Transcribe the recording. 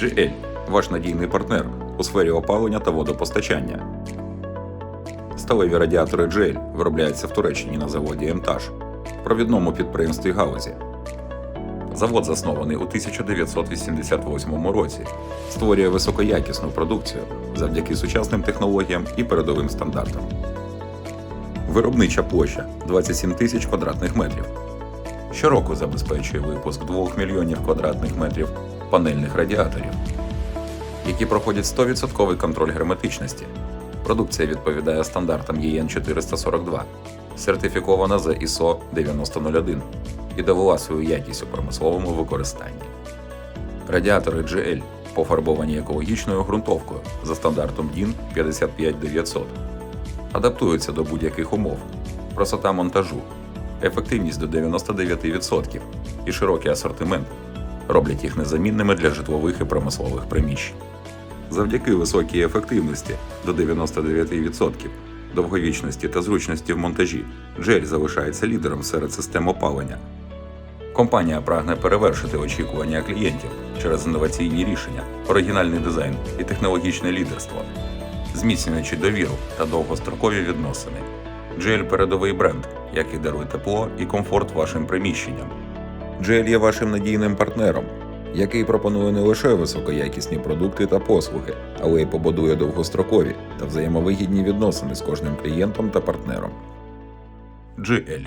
GL – ваш надійний партнер у сфері опалення та водопостачання. Сталеві радіатори GL виробляються в Туреччині на заводі МТАЖ, провідному підприємстві галузі. Завод заснований у 1988 році, створює високоякісну продукцію завдяки сучасним технологіям і передовим стандартам. Виробнича площа 27 тисяч квадратних метрів. Щороку забезпечує випуск 2 мільйонів квадратних метрів панельних радіаторів, які проходять 100% контроль герметичності. Продукція відповідає стандартам ЄН 442, сертифікована за ISO 9001 і довела свою якість у промисловому використанні. Радіатори GL пофарбовані екологічною ґрунтовкою за стандартом DIN 55900 адаптуються до будь-яких умов, простота монтажу, ефективність до 99% і широкий асортимент роблять їх незамінними для житлових і промислових приміщень. Завдяки високій ефективності до 99%, довговічності та зручності в монтажі, Джель залишається лідером серед систем опалення. Компанія прагне перевершити очікування клієнтів через інноваційні рішення, оригінальний дизайн і технологічне лідерство, зміцнюючи довіру та довгострокові відносини. GL – передовий бренд, який дарує тепло і комфорт вашим приміщенням. GL є вашим надійним партнером, який пропонує не лише високоякісні продукти та послуги, але й побудує довгострокові та взаємовигідні відносини з кожним клієнтом та партнером. GL